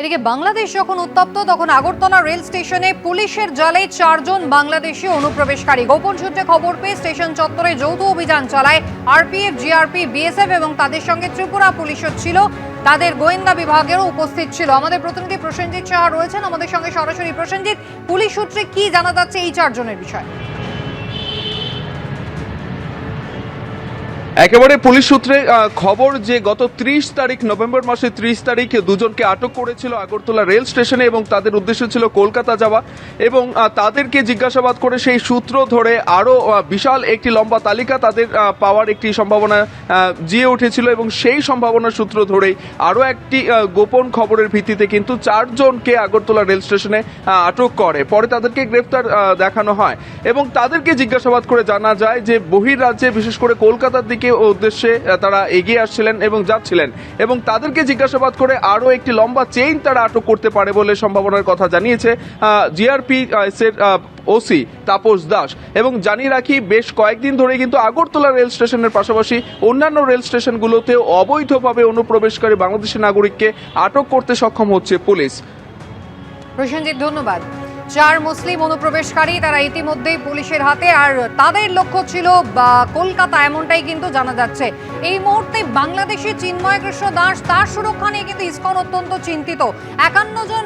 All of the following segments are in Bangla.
এদিকে বাংলাদেশ যখন উত্তপ্ত, তখন আগরতলা রেল স্টেশনে পুলিশের জালে চারজন বাংলাদেশি অনুপ্রবেশকারী। গোপন সূত্রে খবর পেয়ে স্টেশন চত্বরে যৌথ অভিযান চালায় আরপিএফ, জিআরপি, বিএসএফ এবং তাদের সঙ্গে ত্রিপুরা পুলিশও ছিল তাদের গোয়েন্দা বিভাগেরও উপস্থিত ছিল। আমাদের প্রতিনিধি প্রসেনজিৎ সাহা রয়েছেন। আমাদের সঙ্গে সরাসরি প্রসেনজিৎ, পুলিশ সূত্রে কি জানা যাচ্ছে এই চারজনের বিষয়ে? একেবারে পুলিশ সূত্রে খবর যে গত ত্রিশ তারিখ নভেম্বর মাসের ত্রিশ তারিখ দুজনকে আটক করেছিল আগরতলা রেল স্টেশনে এবং তাদের উদ্দেশ্য ছিল কলকাতা যাওয়া এবং তাদেরকে জিজ্ঞাসাবাদ করে সেই সূত্র ধরে আরও বিশাল একটি লম্বা তালিকা তাদের পাওয়ার একটি সম্ভাবনা জিয়ে উঠেছিল এবং সেই সম্ভাবনার সূত্র ধরেই আরও একটি গোপন খবরের ভিত্তিতে কিন্তু চারজনকে আগরতলা রেল স্টেশনে আটক করে। পরে তাদেরকে গ্রেফতার আহ, দেখানো হয় এবং তাদেরকে জিজ্ঞাসাবাদ করে জানা যায় যে বহির্রাজ্যে বিশেষ করে কলকাতার দিকে উদ্দেশ্যে তারা এগিয়ে আসছিলেন এবং যাচ্ছিলেন। এবং তাদেরকে জিজ্ঞাসাবাদ করে আরও একটি লম্বা চেইন তারা আটক করতে পারে বলে সম্ভাবনার কথা জানিয়েছে জিআরপি এর ওসি তাপস দাস। এবং জানিয়ে রাখি, বেশ কয়েকদিন ধরে কিন্তু আগরতলা রেল স্টেশনের পাশাপাশি অন্যান্য রেল স্টেশনগুলোতেও অবৈধভাবে অনুপ্রবেশকারী বাংলাদেশি নাগরিককে আটক করতে সক্ষম হচ্ছে পুলিশ। প্রসেনজিৎ, ধন্যবাদ। চার মুসলিম অনুপ্রবেশকারী তারা ইতিমধ্যেই পুলিশের হাতে, আর তাদের লক্ষ্য ছিল কলকাতা এমনটাই কিন্তু জানা যাচ্ছে। এই মুহূর্তে বাংলাদেশে চিন্ময় কৃষ্ণ দাস তার সুরক্ষা নিয়ে কিন্তু ইসকন অত্যন্ত চিন্তিত। একান্ন জন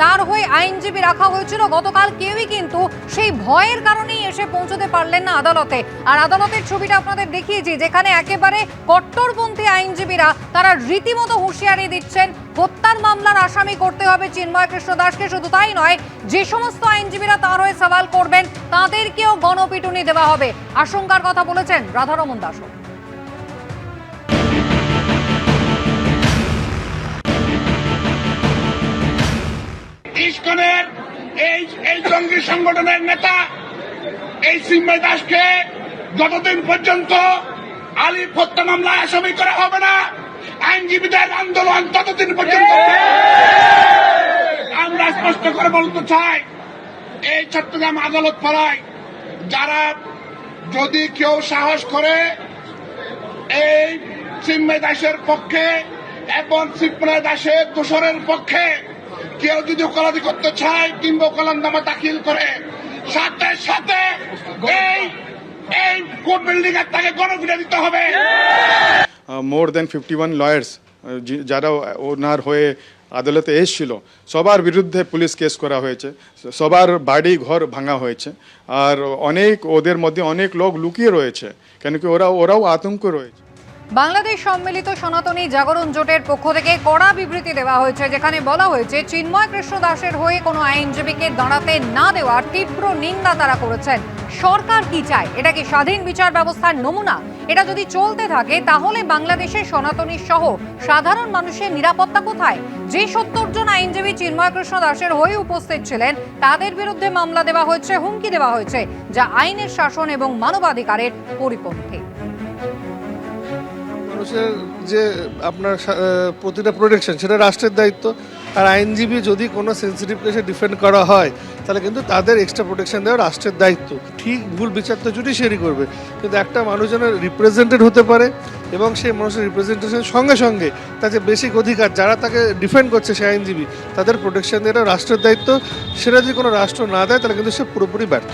তার হয়ে আইনজীবী রাখা হয়েছিল। গতকাল কেউই কিন্তু সেই ভয়ের কারণেই এসে পৌঁছতে পারলেন না আদালতে। আর আদালতের ছবিটা আপনাদের দেখিয়েছি, যেখানে একেবারে কট্টরপন্থী আইনজীবীরা তারা রীতিমতো হুঁশিয়ারি দিচ্ছেন, হত্যার মামলার আসামি করতে হবে চিন্ময় কৃষ্ণ দাসকে। শুধু তাই নয় যে সমস্ত আইনজীবীরা তার হয়ে সওয়াল করবেন। তাদেরকেও গণপিটুনি দেওয়া হবে। আশঙ্কার কথা বলেছেন রাধারমন দাসও। ইস্কনের এই এই জঙ্গি সংগঠনের নেতা এই সিম্ময় দাসকে যতদিন পর্যন্ত আলী হত্যা মামলায় আসামি করা হবে না আইনজীবীদের আন্দোলন ততদিন পর্যন্ত আমরা স্পষ্ট করে বলতে চাই এই চট্টগ্রাম আদালত পাড়ায় যারা যদি কেউ সাহস করে এই চিন্ময় দাসের পক্ষে এবং চিন্ময় দাসের দোসরের পক্ষে কেউ যদি ওকালতি করতে চায় কিংবা ওকালান্দামা দাখিল করে, সাথে সাথে এই এই কোর্ট বিল্ডিং এর তাকে গণফিরে দিতে হবে। More than fifty one lawyers যারা ওনার হয়ে আদালতে এসেছিল। সবার বিরুদ্ধে পুলিশ কেস করা হয়েছে। সবার বাড়ি ঘর ভাঙা হয়েছে। আর অনেক ওদের মধ্যে অনেক লোক লুকিয়ে রয়েছে। কেন কি ওরা ওরাও আতঙ্ক রয়েছে। বাংলাদেশ সম্মিলিত সনাতনী জাগরণ জোটের পক্ষ থেকে কড়া বিবৃতি দেওয়া হয়েছে, যেখানে বলা হয়েছে, চিন্ময় কৃষ্ণ দাসের হয়ে কোনো আইনজীবীকে দাঁড়াতে না দেওয়ার তীব্র নিন্দা তারা করেছেন। সরকার কি চায়? এটা কি স্বাধীন বিচার ব্যবস্থার নমুনা? এটা যদি চলতে থাকে, তাহলে বাংলাদেশের সনাতনী সহ সাধারণ মানুষের নিরাপত্তা কোথায়? যে সত্তর জন আইনজীবী চিন্ময় কৃষ্ণ দাসের হয়ে উপস্থিত ছিলেন, তাদের বিরুদ্ধে মামলা দেওয়া হয়েছে, হুমকি দেওয়া হয়েছে, যা আইনের শাসন এবং মানবাধিকারের পরিপন্থী। মানুষের যে আপনার প্রতিটা প্রোটেকশন সেটা রাষ্ট্রের দায়িত্ব। আর আইনজীবী যদি কোনো সেন্সিটিভ কেসে ডিফেন্ড করা হয়, তাহলে কিন্তু তাদের এক্সট্রা প্রোটেকশন দেওয়া রাষ্ট্রের দায়িত্ব। ঠিক ভুল বিচার তো জুডিশিয়ারি করবে। কিন্তু একটা মানুষ যেন রিপ্রেজেন্টেড হতে পারে এবং সেই মানুষের রিপ্রেজেন্টেশন সঙ্গে সঙ্গে তার যে বেসিক অধিকার, যারা তাকে ডিফেন্ড করছে সে আইনজীবী, তাদের প্রোটেকশন দেওয়া রাষ্ট্রের দায়িত্ব। সেটা যদি কোনো রাষ্ট্র না দেয়, তাহলে কিন্তু সে পুরোপুরি ব্যর্থ।